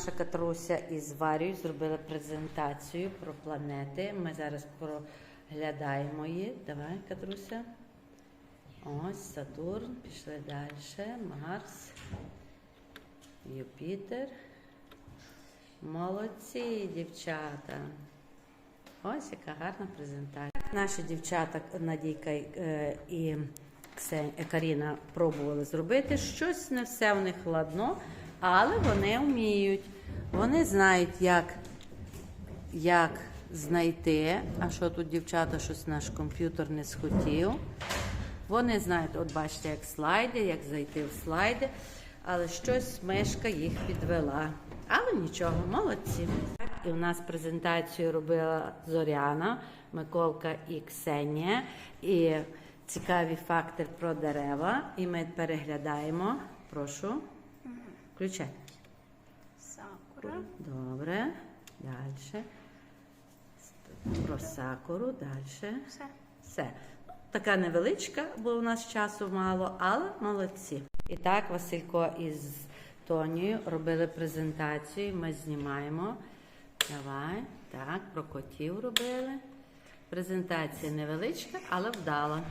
наша Катруся із Варією зробили презентацію про планети. Ми зараз проглядаємо її. Давай, Катруся. Ось Сатурн, пішли далі. Марс, Юпітер. Молодці, дівчата. Ось яка гарна презентація. Наші дівчата Надійка е, і Каріна пробували зробити. Щось не все в них ладно, але вони вміють. Вони знають, як, як знайти. А що тут дівчата, щось наш комп'ютер не схотів. Вони знають, от бачите, як слайди, як зайти в слайди, але щось мишка їх підвела. Але нічого, молодці. І у нас презентацію робила Зоряна, Миколка і Ксенія. І цікаві факти про дерева. І ми переглядаємо. Прошу. Включай. Сакура. Добре. Далі. Про сакуру. Далі. Все. Все. Така невеличка, бо у нас часу мало, але молодці. І так, Василько із Тонією робили презентацію. Ми знімаємо. Давай. Так, про котів робили. Презентація невеличка, але вдала.